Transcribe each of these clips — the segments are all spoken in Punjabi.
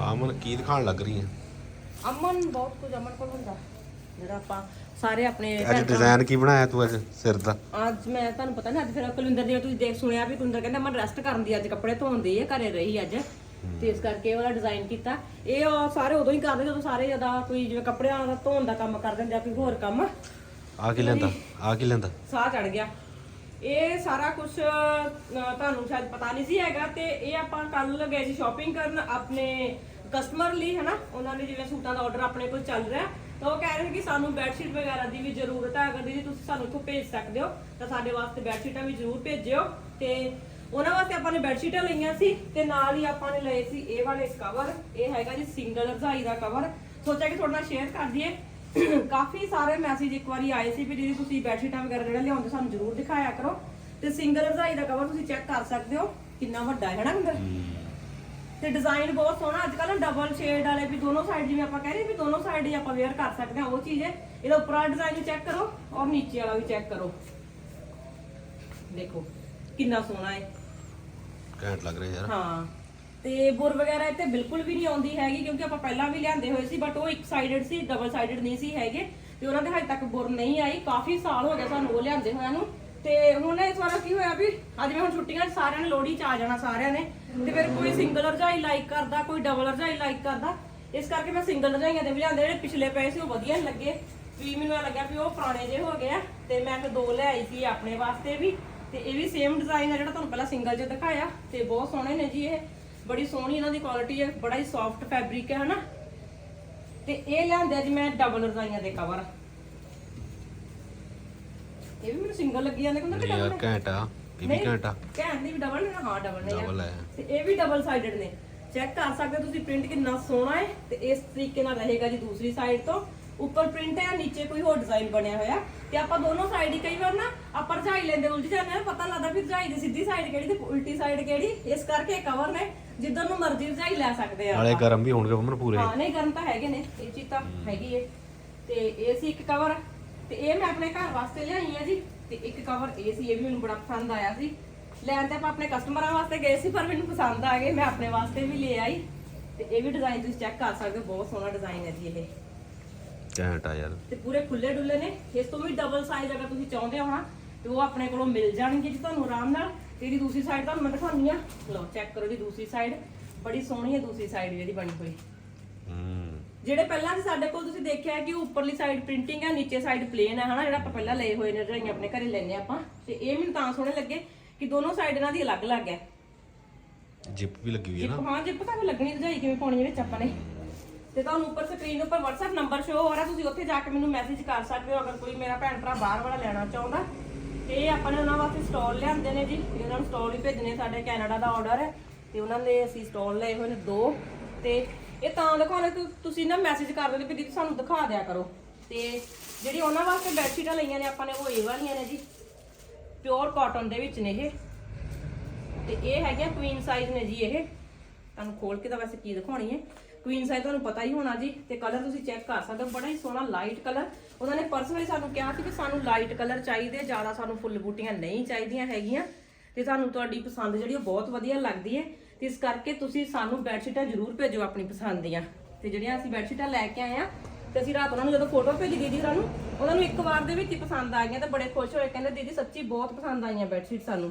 ਆਮਨ ਕੀ ਦਿਖਾਣ ਲੱਗ ਰਹੀ ਹੈ? ਅਮਨ ਬਹੁਤ ਕੁਝ ਅਮਨ ਕੋਲ ਹੁੰਦਾ। ਜਿਹੜਾ ਆਪਾਂ ਸਾਰੇ ਆਪਣੇ ਅੱਜ ਡਿਜ਼ਾਈਨ ਕੀ ਬਣਾਇਆ ਤੂੰ ਅੱਜ ਸਿਰ ਦਾ? ਅੱਜ ਮੈਂ ਤੁਹਾਨੂੰ ਪਤਾ ਨਾ ਅੱਜ ਫਿਰ ਕੁਲਿੰਦਰ ਦੀ ਤੁਸੀਂ ਦੇਖ ਸੁਣਿਆ ਵੀ ਕੁਲਿੰਦਰ ਕਹਿੰਦਾ ਮੈਂ ਰੈਸਟ ਕਰਨ ਦੀ ਅੱਜ ਕੱਪੜੇ ਧੋਣ ਦੀ ਹੈ ਘਰੇ ਰਹੀ ਅੱਜ। ਤੇ ਇਸ ਕਰਕੇ ਵਾਲਾ ਡਿਜ਼ਾਈਨ ਕੀਤਾ। ਇਹ ਉਹ ਸਾਰੇ ਉਦੋਂ ਹੀ ਕਰਦੇ ਜਦੋਂ ਸਾਰੇ ਜ਼ਿਆਦਾ ਕੋਈ ਜਿਵੇਂ ਕੱਪੜਿਆਂ ਦਾ ਧੋਣ ਦਾ ਕੰਮ ਕਰਦੇ ਆ ਕੋਈ ਹੋਰ ਕੰਮ। ਆ ਕੀ ਲੈਂਦਾ? ਆ ਕੀ ਲੈਂਦਾ? ਸਾਹ ਚੜ ਗਿਆ। ਇਹ ਸਾਰਾ ਕੁਝ ਤੁਹਾਨੂੰ ਸ਼ਾਇਦ ਪਤਾ ਨਹੀਂ ਸੀ ਹੈਗਾ ਤੇ ਇਹ ਆਪਾਂ ਕੱਲ ਗਏ ਸੀ ਸ਼ਾਪਿੰਗ ਕਰਨ ਆਪਣੇ ਕਸਟਮਰ ਲਈ, ਹਨਾ? ਉਹਨਾਂ ਨੇ ਜਿਵੇਂ ਸੂਟਾਂ ਦਾ ਆਰਡਰ ਆਪਣੇ ਕੋਲ ਚੱਲ ਰਿਹਾ। ਤਾਂ ਉਹ ਕਹਿ ਰਹੇ ਸੀ ਕਿ ਸਾਨੂੰ ਬੈੱਡਸ਼ੀਟ ਵਗੈਰਾ ਦੀ ਵੀ ਜ਼ਰੂਰਤ ਹੈ। ਅਗਰ ਦੀਦੀ ਤੁਸੀਂ ਸਾਨੂੰ ਇੱਥੋਂ ਭੇਜ ਸਕਦੇ ਹੋ, ਤਾਂ ਸਾਡੇ ਵਾਸਤੇ ਬੈੱਡਸ਼ੀਟਾਂ ਵੀ ਜ਼ਰੂਰ ਭੇਜਿਓ। ਤੇ ਉਹਨਾਂ ਵਾਸਤੇ ਆਪਾਂ ਨੇ ਬੈੱਡਸ਼ੀਟਾਂ ਲਈਆਂ ਸੀ ਤੇ ਨਾਲ ਹੀ ਆਪਾਂ ਨੇ ਲਏ ਸੀ ਇਹ ਵਾਲੇ ਕਵਰ ਇਹ ਹੈਗਾ ਜੀ ਸਿੰਗਲ ਰਜ਼ਾਈ ਦਾ ਕਵਰ ਸੋਚਿਆ ਕਿ ਤੁਹਾਡੇ ਨਾਲ ਸ਼ੇਅਰ ਕਰ ਦਈਏ। ਕਾਫੀ ਸਾਰੇ ਮੈਸੇਜ ਇੱਕ ਵਾਰੀ ਆਏ ਸੀ ਵੀ ਦੀਦੀ ਤੁਸੀਂ ਬੈਡਸ਼ੀਟਾਂ ਵਗੈਰਾ ਜਿਹੜਾ ਲਿਆਉਂਦੇ ਸਾਨੂੰ ਜ਼ਰੂਰ ਦਿਖਾਇਆ ਕਰੋ। ਤੇ ਸਿੰਗਲ ਰਜ਼ਾਈ ਦਾ ਕਵਰ ਤੁਸੀਂ ਚੈੱਕ ਕਰ ਸਕਦੇ ਹੋ। ਕਿੰਨਾ ਵੱਡਾ ਹੈ ਨਾ ਅੰਦਰ? ਤੇ ਡਿਜ਼ਾਈਨ ਬਹੁਤ ਸੋਹਣਾ ਅੱਜ ਕੱਲ੍ਹ ਡਬਲ ਸ਼ੇਡ ਵਾਲੇ ਵੀ ਦੋਨੋਂ ਸਾਈਡ ਜਿਵੇਂ ਆਪਾਂ ਕਹਿ ਰਹੇ ਵੀ ਦੋਨੋਂ ਸਾਈਡ ਹੀ ਆਪਾਂ ਵੇਅਰ ਕਰ ਸਕਦੇ ਹਾਂ ਉਹ ਚੀਜ਼ ਹੈ। ਇਹਦਾ ਉੱਪਰ ਵਾਲਾ ਡਿਜ਼ਾਈਨ ਚੈੱਕ ਕਰੋ ਔਰ ਨੀਚੇ ਵਾਲਾ ਵੀ ਚੈੱਕ ਕਰੋ। ਦੇਖੋ ਕਿੰਨਾ ਸੋਹਣਾ ਹੈ। ਘੈਂਟ ਲੱਗ ਰਿਹਾ ਯਾਰ। ਹਾਂ। ਤੇ ਬੁਰ ਵਗੈਰਾ ਇੱਥੇ ਬਿਲਕੁਲ ਵੀ ਨਹੀਂ ਆਉਂਦੀ ਹੈਗੀ ਕਿਉਂਕਿ ਆਪਾਂ ਪਹਿਲਾਂ ਵੀ ਲਿਆਂਦੇ ਹੋਏ ਸੀ ਬਟ ਉਹ ਇੱਕ ਸਾਈਡਡ ਸੀ ਡਬਲ ਸਾਈਡਡ ਨਹੀਂ ਸੀ ਹੈਗੇ। ਤੇ ਉਹਨਾਂ ਦੇ ਹਜੇ ਤੱਕ ਬੁਰ ਨਹੀਂ ਆਈ। ਕਾਫੀ ਸਾਲ ਹੋ ਗਏ ਸਾਨੂੰ ਉਹ ਲਿਆਂਦੇ ਹੋਇਆਂ ਨੂੰ। ਤੇ ਹੁਣ ਇਸ ਵਾਰ ਕੀ ਹੋਇਆ ਵੀ ਅੱਜ ਮੈਂ ਹੁਣ ਛੁੱਟੀਆਂ 'ਚ ਸਾਰਿਆਂ ਨੇ ਲੋਹੜੀ 'ਚ ਆ ਜਾਣਾ ਸਾਰਿਆਂ ਨੇ। ਤੇ ਫਿਰ ਕੋਈ ਸਿੰਗਲ ਰਜਾਈ ਲਾਈਕ ਕਰਦਾ, ਕੋਈ ਡਬਲ ਰਜਾਈ ਲਾਈਕ ਕਰਦਾ। ਇਸ ਕਰਕੇ ਮੈਂ ਸਿੰਗਲ ਰਜਾਈਆਂ ਦੇ ਵੀ ਲਿਆਂਦੇ, ਜਿਹੜੇ ਪਿਛਲੇ ਪਏ ਸੀ ਉਹ ਵਧੀਆ ਨੀ ਲੱਗੇ। ਵੀ ਮੈਨੂੰ ਇਹ ਲੱਗਿਆ ਵੀ ਉਹ ਪੁਰਾਣੇ ਜੇ ਹੋ ਗਏ ਆ। ਤੇ ਮੈਂ ਫਿਰ ਦੋ ਲੈ ਆਈ ਸੀ ਆਪਣੇ ਵਾਸਤੇ ਵੀ। ਤੇ ਇਹ ਵੀ ਸੇਮ ਡਿਜ਼ਾਈਨ ਆ ਜਿਹੜਾ ਤੁਹਾਨੂੰ ਪਹਿਲਾਂ ਸਿੰਗਲ 'ਚ ਦਿਖਾਇਆ। ਤੇ ਬਹੁਤ ਸੋਹਣੇ ਨੇ ਜੀ ਇਹ। ਬੜੀ ਸੋਹਣੀ ਇਹਨਾਂ ਦੀ ਕੁਆਲਿਟੀ ਹੈ ਬੜਾ ਹੀ ਸੌਫਟ ਫੈਬਰਿਕ ਹੈ ਹਨਾ? ਤੇ ਇਹ ਲਿਆਂਦੇ ਜੀ ਮੈਂ ਡਬਲ ਰਜ਼ਾਈਆਂ ਦੇ ਕਵਰ ਇਹ ਵੀ ਮੈਨੂੰ ਸਿੰਗਲ ਲੱਗੀ ਜਾਂਦੇ ਕਹਿੰਦਾ ਕਿ ਯਾਰ ਡਬਲ ਘੈਂਟ ਇਹ ਵੀ ਘੈਂਟ। ਕਹਿਣ ਦੀ ਵੀ ਡਬਲ ਨੇ ਹਾਂ ਡਬਲ ਨੇ Double ਹੈ। ਤੇ ਇਹ ਵੀ ਡਬਲ ਸਾਈਡਡ ਨੇ। ਚੈੱਕ ਕਰ ਸਕਦੇ ਹੋ ਤੁਸੀਂ ਪ੍ਰਿੰਟ ਕਿੰਨਾ ਸੋਹਣਾ ਹੈ ਤੇ ਇਸ ਤਰੀਕੇ ਨਾਲ ਰਹੇਗਾ ਜੀ ਦੂਸਰੀ ਸਾਈਡ ਤੋਂ। ਉੱਪਰ ਪ੍ਰਿੰਟ ਹੈ ਨੀਚੇ ਕੋਈ ਹੋਰ ਡਿਜ਼ਾਈਨ ਬਣਿਆ ਹੋਇਆ। ਤੇ ਆਪਾਂ ਦੋਨੋਂ ਸਾਈਡ ਹੀ ਕਈ ਵਾਰ ਨਾ ਆਪਾਂ ਰਜਾਈ ਲੈਂਦੇ ਉਲਝ ਜਾਂਦੇ ਆ ਪਤਾ ਲੱਗਦਾ ਵੀ ਰਜਾਈ ਦੀ ਸਿੱਧੀ ਸਾਈਡ ਕਿਹੜੀ ਤੇ ਉਲਟੀ ਸਾਈਡ ਕਿਹੜੀ। ਇਸ ਕਰਕੇ ਕਵਰ ਨੇ। ਜਿੱਧਰ ਨੂੰ ਮਰਜ਼ੀ ਰਜਾਈ ਲੈ ਸਕਦੇ ਆ ਨਾਲੇ ਗਰਮ ਵੀ ਹੋਣਗੇ ਅਮਨ ਪੂਰੇ। ਹਾਂ ਨਹੀਂ ਗਰਮ ਤਾਂ ਹੈਗੇ ਨੇ ਇਹ ਚੀਜ਼ ਤਾਂ ਹੈਗੀ ਏ। ਤੇ ਇਹ ਸੀ ਇੱਕ ਕਵਰ ਤੇ ਇਹ ਮੈਂ ਆਪਣੇ ਘਰ ਵਾਸਤੇ ਲਿਆਈ ਆ ਜੀ। ਤੇ ਇੱਕ ਕਵਰ ਇਹ ਸੀ ਇਹ ਵੀ ਮੈਨੂੰ ਬੜਾ ਪਸੰਦ ਆਇਆ ਸੀ। ਲੈਣ ਤੇ ਆਪਾਂ ਆਪਣੇ ਕਸਟਮਰਾਂ ਵਾਸਤੇ ਗਏ ਸੀ ਪਰ ਮੈਨੂੰ ਪਸੰਦ ਆ ਗਏ। ਮੈਂ ਆਪਣੇ ਵਾਸਤੇ ਵੀ ਲੈ ਆਈ। ਤੇ ਇਹ ਵੀ ਡਿਜ਼ਾਈਨ ਤੁਸੀਂ ਚੈੱਕ ਕਰ ਸਕਦੇ ਹੋ ਬਹੁਤ ਸੋਹਣਾ ਡਿਜ਼ਾਈਨ ਹੈ ਜੀ ਇਹ। ਘੈਂਟ ਆ ਯਾਰ। ਤੇ ਪੂਰੇ ਖੁੱਲੇ ਡੁੱਲੇ ਨੇ। ਇਸ ਤੋਂ ਵੀ ਡਬਲ ਸਾਈਜ਼ ਅਗਰ ਤੁਸੀਂ ਚਾਹੁੰਦੇ ਹੋ ਨਾ ਤੇ ਉਹ ਆਪਣੇ ਕੋਲੋਂ ਮਿਲ ਜਾਣਗੇ ਜੀ ਤੁਹਾਨੂੰ ਆਰਾਮ ਨਾਲ। ਤੇ ਇਹਦੀ ਦੂਸਰੀ ਸਾਈਡ ਤੁਹਾਨੂੰ ਮੈਂ ਦਿਖਾਉਂਦੀ ਆ। ਲਓ ਚੈੱਕ ਕਰੋ ਜੀ ਦੂਸਰੀ ਸਾਈਡ ਬੜੀ ਸੋਹਣੀ ਹੈ ਦੂਸਰੀ ਸਾਈਡ ਜਿਹੜੀ ਬਣੀ ਹੋਈ। ਹੂੰ। ਜਿਹੜੇ ਪਹਿਲਾਂ ਸੀ ਸਾਡੇ ਕੋਲ ਤੁਸੀਂ ਦੇਖਿਆ ਕਿ ਉੱਪਰਲੀ ਸਾਈਡ ਪ੍ਰਿੰਟਿੰਗ ਹੈ ਨੀਚੇ ਸਾਈਡ ਪਲੇਨ ਹੈ ਹਨਾ ਜਿਹੜਾ ਆਪਾਂ ਪਹਿਲਾਂ ਲਏ ਹੋਏ ਨੇ ਰਜਾਈਆਂ ਆਪਣੇ ਘਰੇ ਲੈਨੇ ਆਪਾਂ। ਤੇ ਇਹ ਮੈਨੂੰ ਤਾਂ ਸੋਹਣੇ ਲੱਗੇ ਕਿ ਦੋਨੋਂ ਸਾਈਡ ਇਹਨਾਂ ਦੀ ਅਲੱਗ-ਅਲੱਗ ਹੈ ਜਿਪ ਵੀ ਲੱਗੀ ਹੋਈ ਹੈ ਨਾ। ਹਾਂ ਜਿੱਪ ਤਾਂ ਲੱਗਣੀ ਰਜਾਈ ਕਿਵੇਂ ਪਾਉਣੀ ਹੈ ਵਿੱਚ ਆਪਾਂ ਨੇ। ਤੇ ਤੁਹਾਨੂੰ ਉੱਪਰ ਸਕਰੀਨ ਉੱਪਰ WhatsApp ਨੰਬਰ ਸ਼ੋ ਹੋ ਰਿਹਾ ਤੁਸੀਂ ਉੱਥੇ ਜਾ ਕੇ ਮੈਨੂੰ ਮੈਸੇਜ ਕਰ ਸਕਦੇ ਹੋ ਅਗਰ ਕੋਈ ਮੇਰਾ ਭੈਣ ਭਰਾ ਬਾਹਰ ਵਾਲਾ ਲੈਣਾ ਚਾਹੁੰਦਾ। ਤੇ ਇਹ ਆਪਾਂ ਨੇ ਉਹਨਾਂ ਵਾਸਤੇ ਸਟਾਲ ਲਿਆਂਦੇ ਨੇ ਜੀ। ਉਹਨਾਂ ਨੂੰ ਸਟਾਲ ਹੀ ਭੇਜਣੇ ਸਾਡੇ ਕੈਨੇਡਾ ਦਾ ਆਰਡਰ ਹੈ ਤੇ ਉਹਨਾਂ ਨੇ ਅਸੀਂ ਸਟਾਲ ਲਏ ਹੋਏ ਨੇ ਦੋ। ਤੇ ਇਹ ਤਾਂ ਦਿਖਾਉਣੇ ਤੁ- ਤੁਸੀਂ ਨਾ ਮੈਸੇਜ ਕਰ ਦਿੰਦੇ ਵੀ ਦੀਦੀ ਸਾਨੂੰ ਦਿਖਾ ਦਿਆ ਕਰੋ। ਤੇ ਜਿਹੜੀ ਉਹਨਾਂ ਵਾਸਤੇ ਬੈਡਸ਼ੀਟਾਂ ਲਈਆਂ ਨੇ, ਆਪਾਂ ਨੇ ਉਹ ਇਹ ਵਾਲੀਆਂ ਨੇ ਜੀ। ਪਿਓਰ ਕਾਟਨ ਦੇ ਵਿੱਚ ਨੇ ਇਹ। ਤੇ ਇਹ ਹੈਗੀਆਂ ਕੁਈਨ ਸਾਈਜ਼ ਨੇ ਜੀ ਇਹ। ਤੁਹਾਨੂੰ ਖੋਲ ਕੇ ਤਾਂ ਵੈਸੇ ਕੀ ਦਿਖਾਉਣੀ ਹੈ। ਕੁਈਨ ਸਾਈਜ਼ ਤੁਹਾਨੂੰ ਪਤਾ ਹੀ ਹੋਣਾ ਜੀ, ਤੇ ਕਲਰ ਤੁਸੀਂ ਚੈੱਕ ਕਰ ਸਕਦੇ ਹੋ। ਬੜਾ ਹੀ ਸੋਹਣਾ ਲਾਈਟ ਕਲਰ ਉਹਨਾਂ ਨੇ ਪਰਸਨਲੀ ਸਾਨੂੰ ਕਿਹਾ ਸੀ ਕਿ ਸਾਨੂੰ ਲਾਈਟ ਕਲਰ ਚਾਹੀਦੇ, ਜ਼ਿਆਦਾ ਸਾਨੂੰ ਫੁੱਲ ਬੂਟੀਆਂ ਨਹੀਂ ਚਾਹੀਦੀਆਂ ਹੈਗੀਆਂ। ਤੇ ਸਾਨੂੰ ਤੁਹਾਡੀ ਪਸੰਦ ਜਿਹੜੀ ਉਹ ਬਹੁਤ ਵਧੀਆ ਲੱਗਦੀ ਹੈ। ਤੇ ਇਸ ਕਰਕੇ ਤੁਸੀਂ ਸਾਨੂੰ ਬੈਡਸ਼ੀਟਾਂ ਜ਼ਰੂਰ ਭੇਜੋ ਆਪਣੀ ਪਸੰਦ ਦੀਆਂ। ਤੇ ਜਿਹੜੀਆਂ ਅਸੀਂ ਬੈਡਸ਼ੀਟਾਂ ਲੈ ਕੇ ਆਏ ਆ ਤੇ ਅਸੀਂ ਰਾਤ ਉਹਨਾਂ ਨੂੰ ਜਦੋਂ ਫੋਟੋ ਭੇਜੀ ਦੀਦੀ ਹੋਰਾਂ ਨੂੰ ਉਹਨਾਂ ਨੂੰ ਇੱਕ ਵਾਰ ਦੇ ਵਿੱਚ ਹੀ ਪਸੰਦ ਆ ਗਈਆਂ ਤੇ ਬੜੇ ਖੁਸ਼ ਹੋਏ। ਕਹਿੰਦੇ, ਦੀਦੀ, ਸੱਚੀ ਬਹੁਤ ਪਸੰਦ ਆਈਆਂ ਬੈਡਸ਼ੀਟ ਸਾਨੂੰ।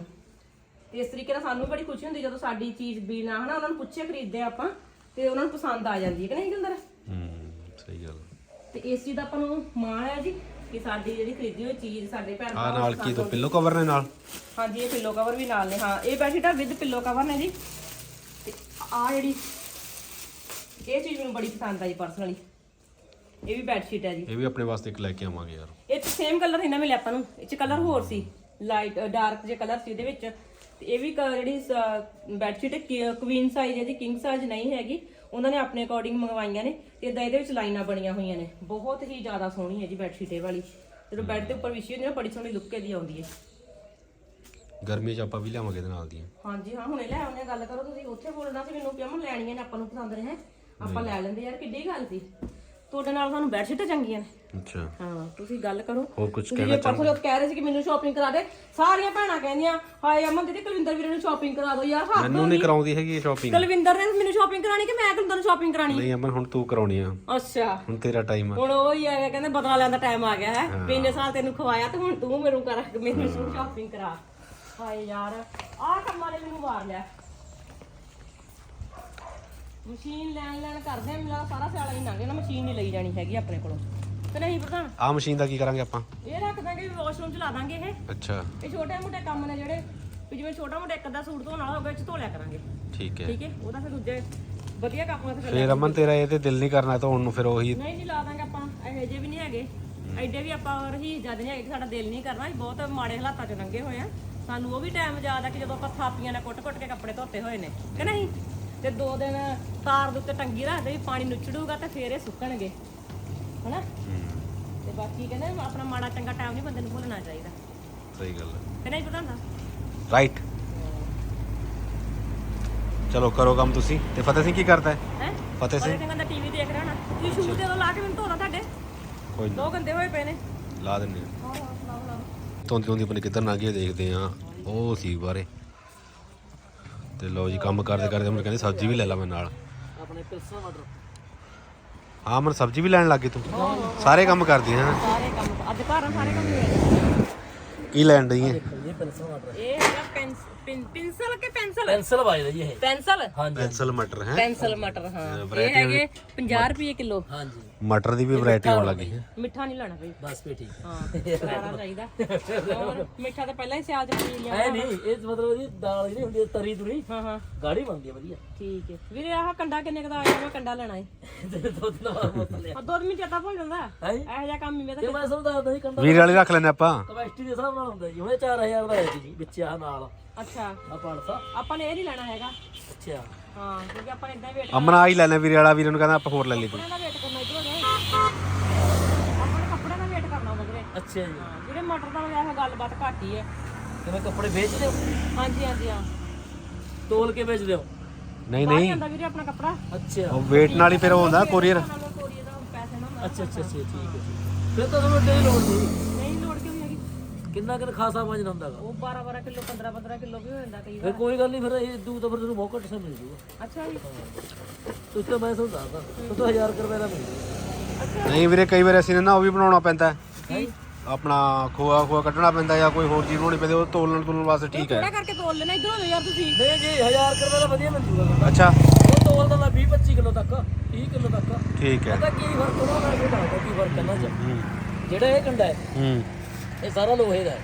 ਤੇ ਇਸ ਤਰੀਕੇ ਨਾਲ ਸਾਨੂੰ ਵੀ ਬੜੀ ਖੁਸ਼ੀ ਹੁੰਦੀ ਜਦੋਂ ਸਾਡੀ ਚੀਜ਼ ਬਿਨਾ ਹਨਾ ਉਹਨਾਂ ਨੂੰ ਪੁੱਛੇ ਖਰੀਦਦੇ ਆਪਾਂ ਤੇ ਉਹਨਾਂ ਨੂੰ ਪਸੰਦ ਆ ਜਾਂਦੀ ਹੈ ਕਿ ਨਹੀਂ ਗੁੰਦਰ ਹੂੰ ਸਹੀ ਗੱਲ ਤੇ ਇਸ ਚੀਜ਼ ਦਾ ਆਪਾਂ ਨੂੰ ਮਾਣ ਹੈ ਜੀ ਕਿ ਸਾਡੀ ਜਿਹੜੀ ਖਰੀਦੀ ਹੋਈ ਚੀਜ਼ ਸਾਡੇ ਭੈਣ ਆ ਨਾਲ ਕੀ ਤੋਂ। ਪਿੱਲੋ ਕਵਰ ਨੇ ਨਾਲ? ਹਾਂਜੀ ਇਹ ਪਿੱਲੋ ਕਵਰ ਵੀ ਨਾਲ ਨੇ ਹਾਂ ਇਹ ਬੈਡਸ਼ੀਟ ਆ ਵਿਦ ਪਿੱਲੋ ਕਵਰ ਨੇ ਜੀ। ਤੇ ਆ ਜਿਹੜੀ ਇਹ ਚੀਜ਼ ਮੈਨੂੰ ਬੜੀ ਪਸੰਦ ਆਈ ਪਰਸਨਲੀ ਇਹ ਵੀ ਬੈਡਸ਼ੀਟ ਹੈ ਜੀ। ਇਹ ਵੀ ਆਪਣੇ ਵਾਸਤੇ ਇੱਕ ਲੈ ਕੇ ਆਵਾਂਗੇ ਯਾਰ। ਇਹ ਚ ਸੇਮ ਕਲਰ ਨਾ ਮਿਲਿਆ ਆਪਾਂ ਨੂੰ ਇਹ ਚ ਕਲਰ ਹੋਰ ਸੀ। ਲਾਈਟ ਡਾਰਕ ਜੇ ਕਲਰ ਸੀ ਇਹਦੇ ਵਿੱਚ। ਤੇ ਇਹ ਵੀ ਕ- ਜਿਹੜੀ ਬੈਡਸ਼ੀਟ ਹੈ ਕੁਈਨ ਸਾਈਜ਼ ਹੈ ਜੀ ਕਿੰਗ ਸਾਈਜ਼ ਨਹੀਂ ਹੈਗੀ। ਉਹਨਾਂ ਨੇ ਆਪਣੇ ਅਕੋਰਡਿੰਗ ਮੰਗਵਾਈਆਂ ਨੇ ਤੇ ਇਦਾਂ ਇਹਦੇ ਵਿੱਚ ਲਾਈਨਾਂ ਬਣੀਆਂ ਹੋਈਆਂ ਨੇ। ਬਹੁਤ ਹੀ ਜ਼ਿਆਦਾ ਸੋਹਣੀ ਹੈ ਜੀ ਬੈਡਸ਼ੀਟ ਇਹ ਵਾਲੀ। ਜਦੋਂ ਬੈੱਡ ਦੇ ਉੱਪਰ ਵਿਛੀ ਹੁੰਦੀ ਹੈ ਬੜੀ ਸੋਹਣੀ ਲੁੱਕ ਇਹਦੀ ਆਉਂਦੀ ਹੈ। ਗਰਮੀ ਚ ਆਪਾਂ ਵੀ ਲਿਆਵਾਂਗੇ ਇਹਦੇ ਨਾਲ ਦੀਆਂ ਹਾਂਜੀ ਹਾਂ ਹੁਣੇ ਲੈ ਆਉਣੇ ਗੱਲ ਕਰੋ ਤੁਸੀਂ। ਉੱਥੇ ਬੋਲਣਾ ਸੀ ਮੈਨੂੰ ਕਿਉਂ ਲੈਣੀਆਂ ਨੇ ਆਪਾਂ ਨੂੰ ਪਸੰਦ ਨੇ ਹੈ। ਆਪਾਂ ਲੈ ਲੈਂਦੇ ਯਾਰ ਕਿੱਡੀ ਗੱਲ ਸੀ। ਤੁਹਾਡੇ ਨਾਲ ਸਾਨੂੰ ਬੈੱਡ ਸ਼ੀਟਾਂ ਚੰਗੀਆਂ ਨੇ। ਅੱਛਾ। ਹਾਂ ਤੁਸੀਂ ਗੱਲ ਕਰੋ। ਹੋਰ ਕੁਝ ਤੁਸੀਂ ਜੇ ਪਰਸੋਂ ਜਦ ਕਹਿ ਰਹੇ ਸੀ ਕਿ ਮੈਨੂੰ ਸ਼ਾਪਿੰਗ ਕਰਾ ਦੇ ਸਾਰੀਆਂ ਭੈਣਾਂ ਕਹਿੰਦੀਆਂ ਹਾਏ ਅਮਨ ਦੀਦੀ ਕੁਲਵਿੰਦਰ ਵੀਰੇ ਨੂੰ ਸ਼ਾਪਿੰਗ ਕਰਾ ਦਿਓ ਯਾਰ ਹੱਥ ਮੈਨੂੰ ਨਹੀਂ ਕਰਾਉਂਦੀ ਹੈਗੀ ਸ਼ਾਪਿੰਗ ਕੁਲਵਿੰਦਰ ਨੇ ਮੈਨੂੰ ਸ਼ਾਪਿੰਗ ਕਰਾਣੀ ਕਿ ਮੈਂ ਕੁਲਵਿੰਦਰ ਨੂੰ ਸ਼ਾਪਿੰਗ ਕਰਾਣੀ ਨਹੀਂ ਅਮਨ ਹੁਣ ਤੂੰ ਕਰਾਉਣੀ ਆ। ਅੱਛਾ। ਹੁਣ ਤੇਰਾ ਟਾਈਮ ਆ। ਹੁਣ ਉਹ ਹੀ ਹੈ ਕਹਿੰਦੇ ਬਦਲਾ ਲੈਣ ਦਾ ਟਾਈਮ ਆ ਗਿਆ ਹੈ। ਵੀ ਇੰਨੇ ਸਾਲ ਤੈਨੂੰ ਖਵਾਇਆ ਤੇ ਹੁਣ ਤੂੰ ਮੈਨੂੰ ਕਰ ਮੈਨੂੰ ਸ਼ਾਪਿੰਗ ਕਰਾ। ਹਾਏ ਯਾਰ ਆਹ ਕੰਮਾਂ ਨੇ ਮੈਨੂੰ ਮਾਰ ਲਿਆ। ਮਸ਼ੀਨ ਲੈਣ ਲੈਣ ਕਰਦੇ ਆ ਮੇਰਾ ਸਾਰਾ ਸਿਆਲਾ ਹੀ ਲੰਘ ਜਾਣਾ ਮਸ਼ੀਨ ਨਹੀਂ ਲਈ ਜਾਣੀ ਹੈਗੀ ਆਪਣੇ ਕੋਲੋਂ। ਤੇ ਨਹੀਂ ਪ੍ਰਧਾਨ ਆ ਮਸ਼ੀਨ ਦਾ ਕੀ ਕਰਾਂਗੇ ਆਪਾਂ? ਇਹ ਰੱਖ ਦਾਂਗੇ ਵਾਸ਼ਰੂਮ ਚ ਲਾ ਦਾਂਗੇ ਇਹ। ਅੱਛਾ। ਇਹ ਛੋਟੇ ਮੋਟੇ ਕੰਮ ਨੇ ਜਿਹੜੇ ਵੀ ਜਿਵੇਂ ਛੋਟਾ ਮੋਟਾ ਇੱਕ ਅੱਧਾ ਸੂਟ ਧੋਣ ਵਾਲਾ ਹੋਵੇ ਇਹ ਚ ਧੋ ਲਿਆ ਕਰਾਂਗੇ। ਠੀਕ ਹੈ। ਠੀਕ ਹੈ? ਉਹਦਾ ਫਿਰ ਦੂਜੇ ਵਧੀਆ ਕੰਮ ਤੇ ਫਿਰ ਫੇਰ ਅਮਨ ਤੇਰਾ ਇਹ ਤੇ ਦਿਲ ਨਹੀਂ ਕਰਨਾ ਧੋਣ ਨੂੰ ਫਿਰ ਉਹੀ ਨਹੀਂ ਨਹੀਂ ਲਾ ਦਾਂਗੇ ਆਪਾਂ ਇਹੋ ਜਿਹੇ ਵੀ ਨਹੀਂ ਹੈਗੇ। ਐਡੇ ਵੀ ਆਪਾਂ ਰਹੀ ਜਦ ਨਹੀਂ ਹੈਗੇ ਕਿ ਸਾਡਾ ਦਿਲ ਨਹੀਂ ਕਰਨਾ ਅਸੀਂ ਬਹੁਤ ਮਾੜੇ ਹਾਲਾਤਾਂ ਚ ਲੰਘੇ ਹੋਏ ਆ। ਸਾਨੂੰ ਉਹ ਵੀ ਟਾਈਮ ਯਾਦ ਆ ਕਿ ਜਦੋਂ ਆਪਾਂ ਥਾਪੀਆਂ ਨਾਲ ਕੁੱਟ-ਕੁੱਟ ਕੇ ਕੱਪੜੇ ਧੋਤੇ ਹੋਏ ਨੇ। ਕਿ ਨਹੀਂ? ਤੇ ਦੋ ਦਿਨ ਤਾਰ ਦੇ ਉੱਤੇ ਟੰਗੀ ਰੱਖਦੇ ਵੀ ਪਾਣੀ ਨੁਚੜੂਗਾ ਤੇ ਫੇਰ ਇਹ ਸੁੱਕਣਗੇ। ਹਨਾ? ਤੇ ਬਾਕੀ ਕਹਿੰਦੇ ਆਪਣਾ ਮਾੜਾ ਚੰਗਾ ਟਾਈਮ ਨਹੀਂ ਬੰਦੇ ਨੂੰ ਭੁੱਲਣਾ ਚਾਹੀਦਾ। ਸਹੀ ਗੱਲ ਹੈ। ਕਿ ਨਹੀਂ ਪਤਾ ਹੁੰਦਾ? ਰਾਈਟ ਚਲੋ ਕਰੋ ਕੰਮ ਤੁਸੀਂ। ਤੇ ਫਤਿਹ ਸਿੰਘ ਕੀ ਕਰਦਾ ਹੈ? ਹੈ? ਫਤਿਹ ਸਿੰਘ। ਕਹਿੰਦਾ ਟੀਵੀ ਦੇਖ ਰਿਹਾ ਨਾ। ਤੁਸੀਂ ਸ਼ੂਜ਼ ਦੇ ਲਾ ਕੇ ਮੈਨੂੰ ਧੋਦਾ ਤੁਹਾਡੇ। ਕੋਈ ਦੋ ਗੰਦੇ ਹੋਏ ਪਏ ਨੇ। ਲਾ ਦਿੰਦੇ ਆ ਆਹ ਲਾਓ ਲਾਓ। ਧੁੰਦੀ ਧੁੰਦੀ ਆਪਣੇ ਕਿੱਧਰ ਲੰਘ ਗਏ ਦੇਖਦੇ ਆ ਉਹ ਸੀ ਬਾਰੇ ਤੇ ਲਓ ਜੀ ਕੰਮ ਕਰਦੇ ਕਰਦੇ ਮੈਨੂੰ ਕਹਿੰਦੇ ਸਬਜ਼ੀ ਵੀ ਲੈ ਲਾ ਮੈਂ ਨਾਲ। ਆਪਣੇ ਪਿਲਸਾ ਮਟਰ ਹਾਂ ਮਨ ਸਬਜ਼ੀ ਵੀ ਲੈਣ ਲੱਗ ਗਈ ਤੂੰ? ਸਾਰੇ ਕੰਮ ਕਰਦੀ ਹੈ? ਸਾਰੇ ਕੰਮ ਅੱਜ ਘਰ ਸਾਰੇ ਕੰਮ ਕੀ ਲੈਣ ਡਈ ਹੈ ਇਹ ਪਿਲਸਾ ਮਟਰ ਇਹ ਹੈਗਾ ਪੈਨਸ- ਪੈਨਸਲ ਕਿ ਪੈਨਸਲ? ਪੈਨਸਲ ਵਾਜਦਾ ਜੀ ਇਹ। ਪੈਨਸਲ? ਹਾਂਜੀ। ਪੈਨਸਲ ਮਟਰ ਹੈ? ਪੈਨਸਲ ਮਟਰ ਹਾਂ। ਇਹ ਹੈਗੇ 50 ਰੁਪਏ ਕਿਲੋ। ਹਾਂਜੀ। ਮਟਰ ਦੀ ਵੀ ਵੈਰਾਈਟੀ ਆਉਣ ਲੱਗੀ ਹੈ ਮਿੱਠਾ ਨਹੀਂ ਲੈਣਾ ਬਈ। ਬਸ ਠੀਕ। ਹਾਂ ਕਰਾਰਾ ਚਾਹੀਦਾ। ਹੋਰ ਮਿੱਠਾ ਤਾਂ ਪਹਿਲਾਂ ਹੀ ਸਿਆਲ ਚ ਪੀ ਲਿਆ ਐ ਨਹੀਂ ਇਹ ਮਤਲਬ ਇਹਦੀ ਦਾਲ ਜਿਹੜੀ ਹੁੰਦੀ ਹੈ ਤਰੀ ਤੁਰੀ ਹਾਂ ਹਾਂ। ਗਾੜੀ ਬਣਦੀ ਹੈ ਵਧੀਆ। ਠੀਕ ਹੈ। ਵੀਰੇ ਆਹ ਕੰਡਾ ਕਿੰਨੇ ਕੁ ਦਾ ਆਇਆ ਮੈਂ ਕੰਡਾ ਲੈਣਾ ਏ। ਤੇ ਦੋ ਤਿੰਨ ਵਾਰ ਮੁੱਕ ਲਿਆ। ਆ ਦੁੱਧ ਮਿੰਟ ਚੇਤਾ ਭੁੱਲ ਜਾਂਦਾ। ਹੈ? ਇਹੋ ਜਿਹਾ ਕੰਮ ਹੀ ਮੇਰਾ ਤੇ ਮੈਂ ਤੁਹਾਨੂੰ ਦੱਸਦਾ ਸੀ ਕੰਡਾ ਵੀਰ ਵਾਲੀ ਰੱਖ ਲੈਨੇ ਆਪਾਂ। ਕਪੈਸਿਟੀ ਦੇ ਹਿਸਾਬ ਨਾਲ ਹੁੰਦਾ ਜੀ। ਹੁਣੇ 4000 ਦਾ ਆਇਆ ਸੀ ਜੀ ਵਿੱਚ ਆਹ ਨਾਲ। ਅੱਛਾ। ਆ ਪਾਣਸਾ ਆਪਾਂ ਨੇ ਇਹ ਨਹੀਂ ਲੈਣਾ ਹੈਗਾ। ਅੱਛਾ। ਹਾਂ ਕਿਉਂਕਿ ਆਪਾਂ ਨੇ ਇਦਾਂ ਵੇਟ ਅਮਨ ਆ ਹੀ ਲੈਣੇ ਵੀਰੇ ਵਾਲਾ ਵੀਰੇ ਨੂੰ ਕਹਿੰਦਾ ਆਪਾਂ ਹੋਰ ਲੈ ਲਈ ਤੂੰ ਕੱਪੜੇ ਦਾ ਵੇਟ ਕਰਨਾ ਇਧਰੋਂ ਨੇ ਆਪਾਂ ਨੇ ਕੱਪੜੇ ਦਾ ਵੇਟ ਕਰਨਾ ਮਗਰੇ ਅੱਛਾ ਜੀ। ਹਾਂ ਜਿਹੜੇ ਮਟਰ ਦਾ ਵਜਾ ਗੱਲਬਾਤ ਘੱਟ ਹੀ ਹੈ। ਤੇ ਮੈਂ ਕੱਪੜੇ ਵੇਚਦੇ ਹੋ ਹਾਂਜੀ ਹਾਂਜੀ ਹਾਂ। ਤੋਲ ਕੇ ਵੇਚਦੇ ਹੋ ਨਹੀਂ ਨਹੀਂ। ਆਂਦਾ ਵੀਰੇ ਆਪਣਾ ਕੱਪੜਾ। ਉਹ ਅੱਛਾ ਵੇਟ ਨਾਲ ਹੀ ਫਿਰ ਉਹ ਹੁੰਦਾ ਕੋਰੀਅਰ ਨਾਲੋਂ ਕੋਰੀਏ ਦਾ ਪੈਸੇ ਨਾ ਅੱਛਾ ਅੱਛਾ ਅੱਛਾ ਠੀਕ ਹੈ ਜੀ। ਫਿਰ ਤਾਂ ਤੁਹਾਨੂੰ ਡੇ ਲੋੜ ਨਹੀਂ। ਕਿੰਨਾ ਕਿੰਨਾ ਖਾਸਾ ਵਜਨ ਹੁੰਦਾ ਗਾ। ਉਹ 12 12 ਕਿਲੋ 15 15 ਕਿਲੋ ਵੀ ਹੋ ਜਾਂਦਾ ਕਈ ਫਿਰ ਵਾਰ। ਕੋਈ ਗੱਲ ਨਹੀਂ ਫਿਰ ਇਹ ਦੂ ਤਾਂ ਫਿਰ ਤੁਹਾਨੂੰ ਬਹੁਤ ਘੱਟ ਸੇ ਮਿਲ ਜੂਗਾ। ਅੱਛਾ ਜੀ। ਤੁਸੀਂ ਤਾਂ ਮੈਂ ਤੁਹਾਨੂੰ ਦੱਸਦਾ ਤੁਸੀਂ ਤਾਂ 1000 ਰੁਪਏ ਦਾ ਮਿਲ ਜੂਗਾ। ਨਹੀਂ ਵੀਰੇ ਕਈ ਵਾਰ ਅਸੀਂ ਨੇ ਉਹ ਵੀ ਬਣਾਉਣਾ ਪੈਂਦਾ। ਹੈ। ਆਪਣਾ ਖੋਆ ਖੋਆ ਕੱਢਣਾ ਪੈਂਦਾ ਜਾਂ ਕੋਈ ਹੋਰ ਚੀਜ਼ ਬਣਾਉਣੀ ਪੈਂਦੀ ਉਹ ਤੋਲਣ ਤੋਲਣ ਵਾਸਤੇ ਠੀਕ ਹੈ। ਥੋੜਾ ਕਰਕੇ ਤੋਲ ਲੈਣਾ ਇਧਰੋਂ ਯਾਰ ਤੁਸੀਂ। ਨਹੀਂ ਜੀ 1000 ਰੁਪਏ ਦਾ ਵਧੀਆ ਮਿਲ ਜੂਗਾ। ਅੱਛਾ। ਉਹ ਤੋਲ ਦਾ 20 25 ਕਿਲੋ ਤੱਕ 30 ਕਿਲੋ ਤੱਕ। ਠੀਕ ਹੈ। ਪਤਾ ਕੀ ਫ਼ਰਕ ਉਹਨਾਂ ਨਾਲ ਇਹ ਦੱਸਦਾ ਕੀ ਫ਼ਰਕ ਇਹਨਾਂ ਚ। ਹੂੰ। ਜਿਹੜਾ ਇਹ ਕੰਡਾ ਹੈ ਹੂੰ। ਇਹ ਸਾਰਾ ਲੋਹੇ ਦਾ ਹੈ।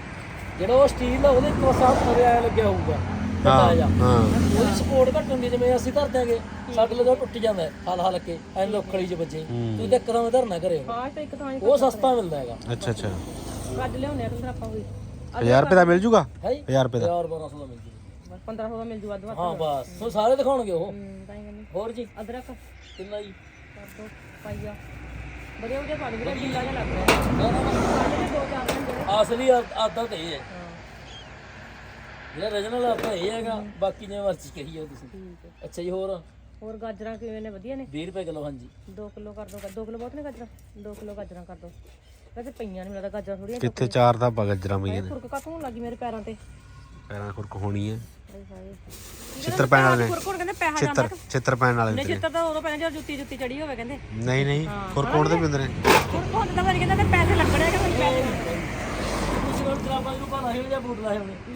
ਜਿਹੜਾ ਉਹ ਸਟੀਲ ਦਾ ਉਹਦੇ ਇੱਕ ਵਸਾ ਥੱਲੇ ਆਇਆ ਲੱਗਿਆ ਹੋਊਗਾ। ਹਾਂ ਉਹਦੀ ਸਪੋਰਟ ਘੱਟ ਹੁੰਦੀ ਹੈ, ਜਿਵੇਂ ਅਸੀਂ ਧਰ ਦਿਆਂਗੇ ਸਾਡੇ ਲਈ ਤਾਂ ਟੁੱਟ ਜਾਂਦਾ ਹੈ ਹਲ ਹਲ ਕੇ ਐਂ ਲੋਕੜੀ 'ਚ ਵੱਜੇ। ਤੁਸੀਂ ਤਾਂ ਇੱਕਦਮ ਧਰਨਾ ਘਰੇ ਹਾਂ ਤਾਂ ਇੱਕ ਥਾਂ ਹੀ ਉਹ ਸਸਤਾ ਮਿਲਦਾ ਹੈਗਾ। ਅੱਛਾ ਅੱਛਾ। ਕੱਢ ਲਿਆਉਣੇ ਆ ਫਿਰ ਆਪਾਂ ਵੀ। 1000 ਰੁਪਏ ਦਾ ਮਿਲ ਜੂਗਾ? ਹੈ 1000 ਰੁਪਏ ਦਾ। 1000 1200 ਦਾ ਮਿਲ ਜੂ 1500 ਦਾ ਮਿਲ ਜੂ ਅੱਧ ਹਾਂ ਬਸ। ਉਹ ਸਾਰੇ ਦਿਖਾਉਣਗੇ ਉਹ। ਤਾਂ ਹੀ ਕਹਿੰਦੇ। ਹੋਰ ਜੀ? ਅਦਰਕ। ਕਿੰਨਾ ਜੀ? ਕਰ ਦੋ ਪਾਈਆ ਵਧੀਆ ਵਧੀਆ ਪਾਣੀ ਵੀਰੇ ਗਿੱਲਾ ਜਿਹਾ ਲੱਗ ਰਿਹਾ। ਨਾ ਨਾ ਨਾ ਸਾਡੇ ਦੇ ਦੋ ਚਾਰ ਦਿਨ ਜਿਹੜੇ। ਅਸਲੀ ਆਦਾ ਤਾਂ ਇਹ ਹੈ। ਹਾਂ। ਜਿਹੜਾ ਰੀਜਨਲ ਆਪਣਾ ਇਹ ਹੈਗਾ ਬਾਕੀ ਜਿਵੇਂ ਮਰਜ਼ੀ ਕਹੀ ਜਾਓ ਤੁਸੀਂ। ਠੀਕ ਹੈ। ਅੱਛਾ ਜੀ ਹੋਰ? ਹੋਰ ਗਾਜਰਾਂ ਕਿਵੇਂ ਨੇ? ਵਧੀਆ ਨੇ? 20 ਰੁਪਏ ਕਿਲੋ ਹਾਂਜੀ। 2 ਕਿਲੋ ਕਰ ਦੋ 2 ਕਿਲੋ ਬਹੁਤ ਨੇ ਗਾਜਰਾਂ? 2 ਕਿਲੋ ਗਾਜਰਾਂ ਕਰ ਦੋ। ਵੈਸੇ ਪਈਆਂ ਨਹੀਂ ਲੱਗਦਾ ਗਾਜਰਾਂ ਥੋੜੀਆਂ ਕਿੱਥੇ ਚਾਰ ਦਾ ਬਗਜਰਾ ਮਈਆਂ ਨੇ। ਖੁਰਕ ਕੱਟ ਹੋਣ ਲੱਗੀ ਮੇਰੇ ਪੈਰਾਂ ਤੇ। ਪੈਰਾਂ ਖੁਰਕ ਹੋਣੀ ਹੈ ਛਿੱਤਰ ਪੈਣ ਵਾਲੇ। ਹੋਣ ਕਹਿੰਦੇ ਪੈਸਾ ਜਾਂਦਾ। ਛਿੱਤਰ ਛਿੱਤਰ ਪੈਣ ਵਾਲੇ ਨਹੀਂ ਨੇ। ਚਿੱਤਰ ਤਾਂ ਉਦੋਂ ਪੈਣਾ ਜਦੋਂ ਜੁੱਤੀ ਜੁੱਤੀ ਚੜੀ ਹੋਵੇ ਕਹਿੰਦੇ। ਨਹੀਂ ਨਹੀਂ ਹੋਣ ਦੇ ਵੀ ਹੁੰਦੇ ਨੇ। ਕਹਿੰਦੇ ਤੇ ਪੈਸੇ ਲੱਗਣੇ ਕਿ ਕੋਈ ਪੈਸੇ ਨੂੰ